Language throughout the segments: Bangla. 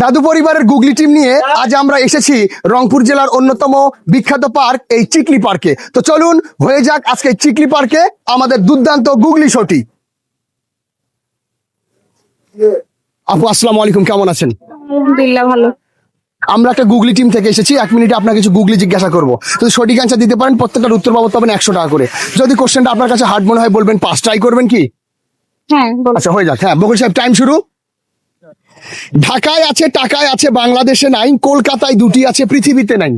দাদু পরিবারের গুগলি টিম নিয়ে আজ আমরা এসেছি রংপুর জেলার অন্যতম বিখ্যাত পার্ক এই চিকলি পার্কে। তো চলুন হয়ে যাক আজকে চিকলি পার্কে আমাদের দুর্দান্ত গুগলি শোটি। আপু আসসালামু আলাইকুম কেমন আছেন? আলহামদুলিল্লাহ ভালো। আমরা একটা গুগলি টিম থেকে এসেছি এক মিনিটে আপনাকে কিছু গুগলি জিজ্ঞাসা করব। যদি সঠিক অ্যান্সার দিতে পারেন প্রত্যেকটার উত্তর বাবদ পাবেন একশো টাকা করে। যদি কোশ্চেনটা আপনার কাছে হার্ড মনে হয় বলবেন পাঁচ ট্রাই করবেন কি? হ্যাঁ আচ্ছা হয়ে যাক। হ্যাঁ বকুল সাহেব টাইম শুরু। ঢাকায় আছে টাকায় আছে বাংলাদেশে নাই কলকাতায় দুটি আছে পৃথিবীতে নাই।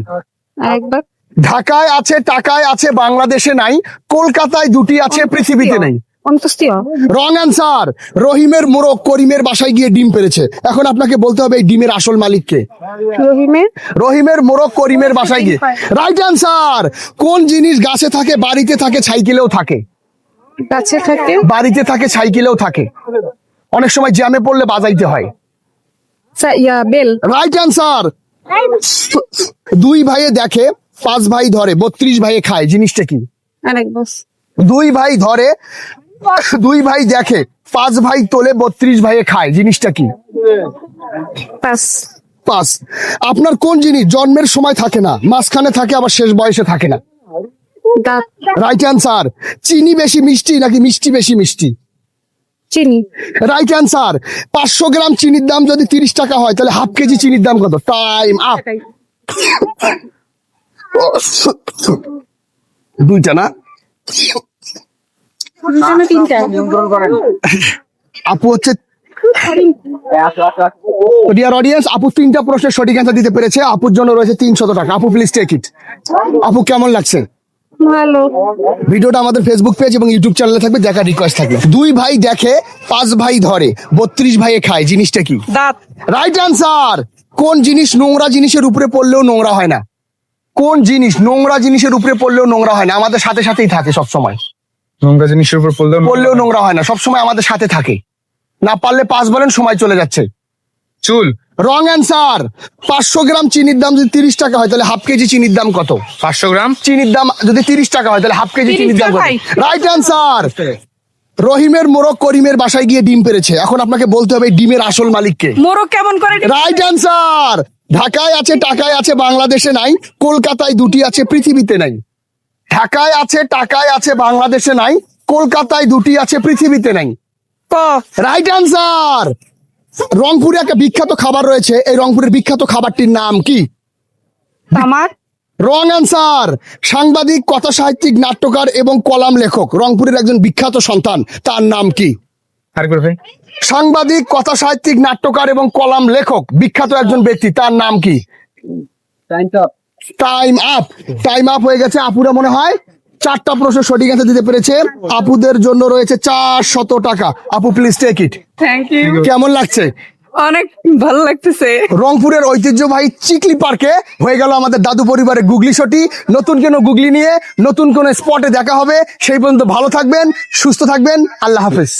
ঢাকায় আছে টাকায় আছে বাংলাদেশে নাই কলকাতায় দুটি আছে পৃথিবীতে নাই। রং অ্যান্সার রহিমের মোরগ করিমের বাসায় গিয়ে ডিম পেরেছে। এখন আপনাকে বলতে হবে এই ডিমের আসল মালিককে। রহিমের? রহিমের মোরগ করিমের বাসায় গিয়ে। রাইট অ্যান্সার কোন জিনিস গাছে থাকে বাড়িতে থাকে সাইকেলেও থাকে। থাকে? বাড়িতে থাকে সাইকেলেও থাকে। অনেক সময় জ্যামে পড়লে বাজাইতে হয়। বেল। রাইট অ্যান্সার দুই ভাইয়ে দেখে পাঁচ ভাই ধরে বত্রিশ ভাইয়ে খায় জিনিসটা কি? দুই ভাই ধরে দুই ভাই দেখে পাঁচ ভাই তোলে বত্রিশ ভাইয়ে খায় জিনিসটা কি? পাস আপনার কোন জিনিস জন্মের সময় থাকে না মাঝখানে থাকে আবার শেষ বয়সে থাকে না? রাইট অ্যান্সার চিনি বেশি মিষ্টি নাকি মিষ্টি বেশি মিষ্টি? চিনি। রাইট অ্যান্সার পাঁচশো গ্রাম চিনির দাম যদি তিরিশ টাকা হয় তাহলে হাফ কেজি চিনির দাম কত? টাইম আপ দুইটা না? আপু হচ্ছে ডিয়ার অডিয়েন্স আপু তিনটা প্রশ্নের সঠিক অ্যান্সার দিতে পেরেছে। আপুর জন্য রয়েছে তিনশত টাকা। আপু প্লিজ টেক ইট আপু কেমন লাগছে? ভালো। ভিডিওটা আমাদের ফেসবুক পেজ এবং ইউটিউব চ্যানেলে থাকবে দেখার রিকোয়েস্ট থাকবে। দুই ভাই দেখে পাঁচ ভাই ধরে বত্রিশ ভাইয়ে খায় জিনিসটা কি? দাঁত। রাইট অ্যান্সার কোন জিনিস নোংরা জিনিসের উপরে পড়লেও নোংরা হয় না? কোন জিনিস নোংরা জিনিসের উপরে পড়লেও নোংরা হয় না? আমাদের সাথে সাথেই থাকে সব সময় নোংরা জিনিসের উপর পড়লেও পড়লেও নোংরা হয় না সব সময় আমাদের সাথে থাকে। না পারলে পাঁচ বলেন সময় চলে যাচ্ছে। চুল। রং অ্যান্সার পাঁচশো গ্রাম চিনির দাম যদি তিরিশ টাকা হয় তাহলে হাফ কেজি চিনির দাম কত? পাঁচশো গ্রাম? চিনির দাম যদি তিরিশ টাকা হয় তাহলে হাফ কেজি চিনির দাম কত? রাইট অ্যান্সার রহিমের মোরক করিমের বাসায় গিয়ে ডিম পেরেছে। এখন আপনাকে বলতে হবে ডিমের আসল মালিককে। মোরক কেমন করে রাইট অ্যান্সার ঢাকায় আছে টাকায় আছে বাংলাদেশে নাই। কলকাতায় দুটি আছে পৃথিবীতে নাই। ঢাকায় আছে টাকায় আছে বাংলাদেশে নাই। কলকাতায় দুটি আছে পৃথিবীতে নাই। রাইট অ্যান্সার রংপুরে একটা বিখ্যাত খাবার রয়েছে। এই রংপুরের বিখ্যাত খাবারটির নাম কি? তামার। রং অ্যান্সার। সাংবাদিক কথা সাহিত্যিক নাট্যকার এবং কলাম লেখক। রংপুরের একজন বিখ্যাত সন্তান। তার নাম কি? সাংবাদিক কথা সাহিত্যিক নাট্যকার এবং কলাম লেখক। বিখ্যাত একজন ব্যক্তি। তার নাম কি? টাইম আপ টাইম আপ হয়ে গেছে। আপুরা মনে হয় চারটা প্রশ্ন সঠিক অ্যান্সার দিতে পেরেছে। আপুদের জন্য রয়েছে চার শত টাকা। আপু please take it thank you কেমন লাগছে? অনেক ভালো লাগতেছে। রংপুরের ঐতিহ্যবাহী চিকলি পার্কে হয়ে গেল আমাদের দাদু পরিবারের গুগলি শটি। নতুন কোনো গুগলি নিয়ে নতুন কোনো স্পটে দেখা হবে। সেই পর্যন্ত ভালো থাকবেন সুস্থ থাকবেন। আল্লাহ হাফেজ।